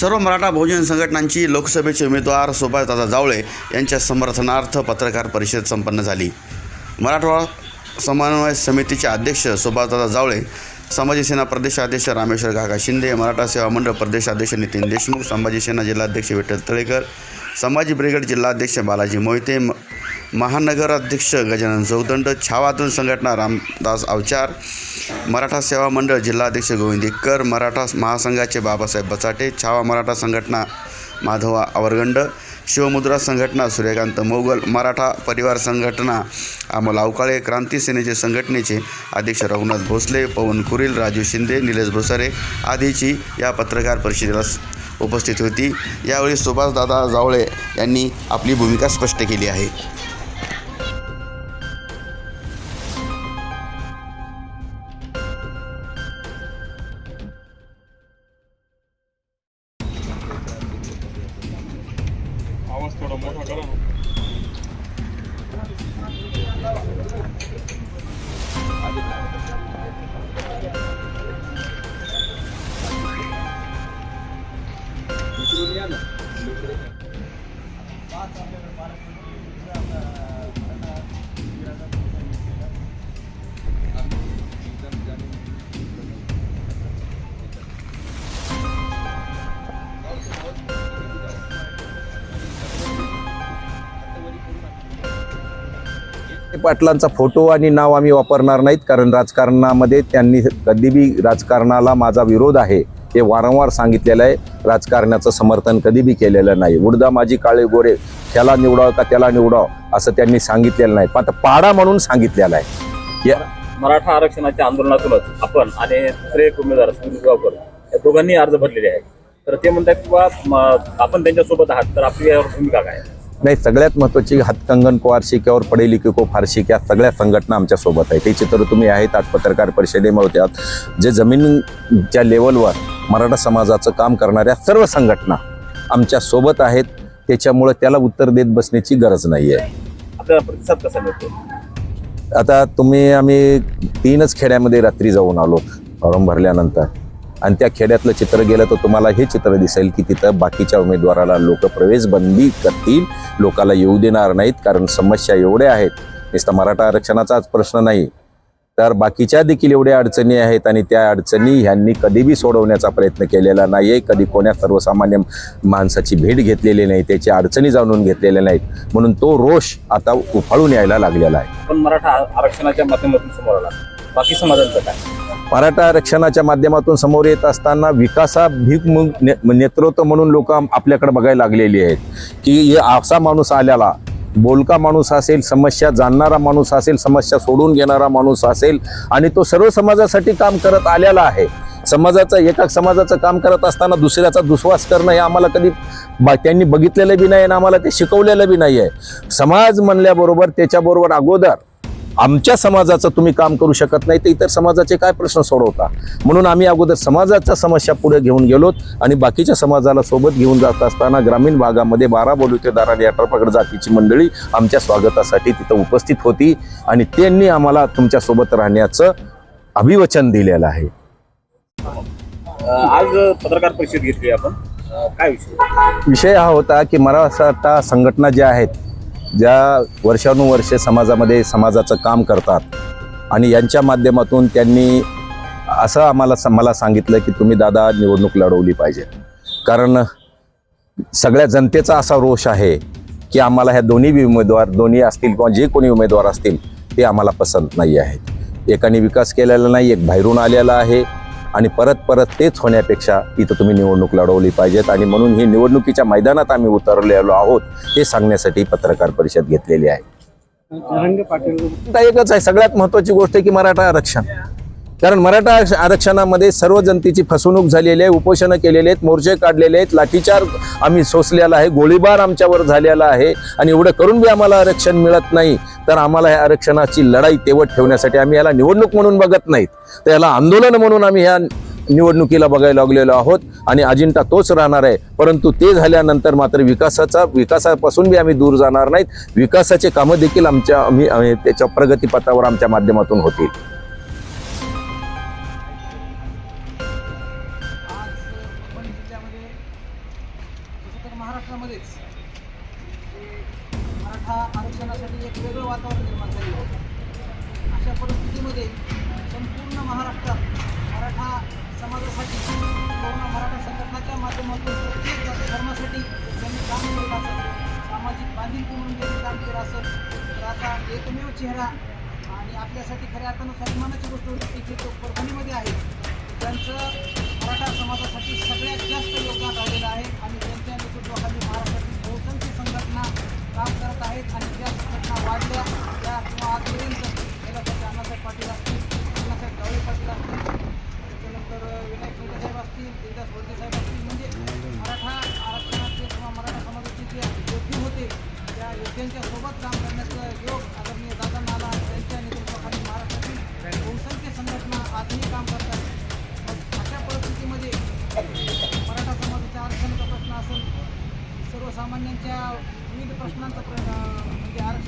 सर्व मराठा बहुजन संघटनांची लोकसभेचे उमेदवार सुभाषदादा जावळे यांच्या समर्थनार्थ पत्रकार परिषद संपन्न झाली. मराठवाडा समन्वय समितीचे अध्यक्ष सुभाषदादा जावळे संभाजी सेना प्रदेशाध्यक्ष रामेश्वर काका शिंदे मराठा सेवा मंडळ प्रदेशाध्यक्ष नितीन देशमुख संभाजी सेना जिल्हाध्यक्ष विठ्ठल तळेकर संभाजी ब्रिगेड जिल्हाध्यक्ष बालाजी मोहिते महानगराध्यक्ष गजानन चौदंड छावातून संघटना रामदास अवचार मराठा सेवा मंडळ जिल्हाध्यक्ष गोविंद इक्कर मराठा महासंघाचे बाबासाहेब बचाटे छावा मराठा संघटना माधवा आवरगंड शिवमुद्रा संघटना सूर्यकांत मोगल मराठा परिवार संघटना अमोल अवकाळे क्रांती सेनेचे संघटनेचे अध्यक्ष रघुनाथ भोसले पवन कुरील राजू शिंदे निलेश भोसरे आदीची या पत्रकार परिषदेला उपस्थित होती. यावेळी सुभाषदादा जावळे यांनी आपली भूमिका स्पष्ट केली आहे. पाटलांचा फोटो आणि नाव आम्ही वापरणार नाहीत कारण राजकारणामध्ये त्यांनी कधीबी राजकारणाला माझा विरोध आहे. हे वारंवार सांगितलेलं आहे. राजकारणाचं समर्थन कधी बी केलेलं नाही. उडदा माझी काळे गोरे त्याला निवडाव का त्याला निवडाव असं त्यांनी सांगितलेलं नाही. पण आता पाडा म्हणून सांगितलेलं आहे. या- मराठा आरक्षणाच्या आंदोलनातूनच आपण आणि दुसरे एक उमेदवार सुनील गावकर या दोघांनी अर्ज भरलेले आहेत. तर ते म्हणतात की बा आपण त्यांच्यासोबत आहात तर आपली यावर भूमिका काय? आहे? नाही सगळ्यात महत्त्वाची हातकंगन पवारशी किंवा पडे लिखी को फारशी या सगळ्या संघटना आमच्यासोबत आहे ते चित्र तुम्ही आहेत आज पत्रकार परिषदेमध्ये होत्यात जे जमीनच्या लेवलवर मराठा समाजाचं काम करणाऱ्या सर्व संघटना आमच्यासोबत आहेत. त्याच्यामुळे त्याला उत्तर देत बसण्याची गरज नाही आहे प्रतिसाद कसा मिळतो? आता तुम्ही आम्ही तीनच खेड्यामध्ये रात्री जाऊन आलो. फॉर्म भरल्यानंतर. आणि त्या खेड्यातलं चित्र गेलं तर तुम्हाला हे चित्र दिसेल की तिथं बाकीच्या उमेदवाराला लोक प्रवेश बंदी करतील. लोकाला येऊ देणार नाहीत कारण समस्या एवढ्या आहेत. नुसता मराठा आरक्षणाचाच प्रश्न नाही. तर बाकीच्या देखील एवढ्या अडचणी आहेत आणि त्या अडचणी ह्यांनी कधीबी सोडवण्याचा प्रयत्न केलेला नाही आहे कधी कोण्या सर्वसामान्य माणसाची भेट घेतलेली नाही त्याची अडचणी जाणून घेतलेल्या नाहीत. म्हणून तो रोष आता उफाळून यायला लागलेला आहे. पण मराठा आरक्षणाच्या माध्यमातून समोर आला. बाकी समाजांचं काय? मराठा आरक्षणाच्या माध्यमातून समोर येत असताना विकासाभिमुख ने नेतृत्व म्हणून लोक आपल्याकडे बघायला लागलेली आहेत. की असा माणूस आल्याला बोलका माणूस असेल समस्या जाणणारा माणूस असेल समस्या सोडून घेणारा माणूस असेल आणि तो सर्व समाजासाठी काम करत आलेला आहे. समाजाचं एका समाजाचं काम करत असताना दुसऱ्याचा दुस्वास करणं हे आम्हाला कधी बा- त्यांनी बघितलेलं बी नाही आणि आम्हाला ते शिकवलेलं बी नाही आहे. समाज म्हणल्याबरोबर त्याच्याबरोबर अगोदर आमच्या समाजाचं तुम्ही काम करू शकत नाही तर इतर समाजाचे काय प्रश्न सोडवता? म्हणून आम्ही अगोदर समाजाच्या समस्या पुढे घेऊन गेलोत आणि बाकीच्या समाजाला सोबत घेऊन जात असताना ग्रामीण भागामध्ये बारा बोलुतेदार आणि अठरा पगड जातीची मंडळी आमच्या स्वागतासाठी तिथं उपस्थित होती आणि त्यांनी आम्हाला तुमच्यासोबत राहण्याचं अभिवचन दिलेलं आहे. आज पत्रकार परिषद घेतली आपण. काय विषय? विषय हा होता की मराठा संघटना ज्या आहेत ज्या वर्षानुवर्षे समाजामध्ये समाजाचं काम करतात आणि यांच्या माध्यमातून त्यांनी असं आम्हाला मला सांगितलं की तुम्ही दादा निवडणूक लढवली पाहिजे. कारण सगळ्या जनतेचा असा रोष आहे की आम्हाला ह्या दोन्ही उमेदवार दोन्ही असतील किंवा जे कोणी उमेदवार असतील ते आम्हाला पसंत नाही आहेत. एकाने विकास केलेला नाही एक बाहेरून आलेला आहे. आणि परत परत तेच होण्यापेक्षा इथं तुम्ही निवडणूक लढवली पाहिजेत. आणि म्हणून ही निवडणुकीच्या मैदानात आम्ही उतरलेलो आहोत हे सांगण्यासाठी पत्रकार परिषद घेतलेली आहे. एकच आहे सगळ्यात महत्वाची गोष्ट की मराठा आरक्षण. कारण मराठा आरक्षणामध्ये सर्व जनतेची फसवणूक झालेली आहे उपोषणं केलेले आहेत मोर्चे काढलेले आहेत लाठीचार आम्ही सोसलेला आहे गोळीबार आमच्यावर झालेला आहे आणि एवढं करून बी आम्हाला आरक्षण मिळत नाही तर आम्हाला ह्या आरक्षणाची लढाई तेवट ठेवण्यासाठी आम्ही याला निवडणूक म्हणून बघत नाहीत. तर याला आंदोलन म्हणून आम्ही ह्या निवडणुकीला बघायला लागलेलो आहोत आणि अजिंठा तोच राहणार आहे परंतु ते झाल्यानंतर मात्र विकासाचा विकासापासून बी आम्ही दूर जाणार नाहीत. विकासाचे कामं देखील आमच्या आम्ही आम्ही त्याच्या प्रगतीपथावर आमच्या माध्यमातून होतील. महाराष्ट्रामध्येच मराठा आरक्षणासाठी एक वेगळं वातावरण निर्माण झालं होतं. अशा परिस्थितीमध्ये संपूर्ण महाराष्ट्रात मराठा समाजासाठी पूर्ण मराठा संघटनाच्या माध्यमातून प्रत्येक जाती धर्मासाठी त्यांनी काम केलं असेल सामाजिक बांधिलकी म्हणून त्यांनी काम केलं असेल तर आता एकमेव चेहरा आणि आपल्यासाठी खऱ्या अर्थानं सन्मानाची गोष्ट होती की तो परभणीमध्ये आहे. त्यांचं मराठा समाजासाठी सगळ्यात जास्त योगदान राहिलेलं आहे आणि त्यांच्यासोबत सोबत काम करण्याचा योग आदरणीय दादा नाला आणि त्यांच्या नेतृत्वाखाली महाराष्ट्रातील बहुसंख्य संघटना आजही काम करतात. अशा परिस्थितीमध्ये मराठा समाजाच्या आरक्षणाचा प्रश्न असेल सर्वसामान्यांच्या विविध प्रश्नांचा प्र म्हणजे आरक्षण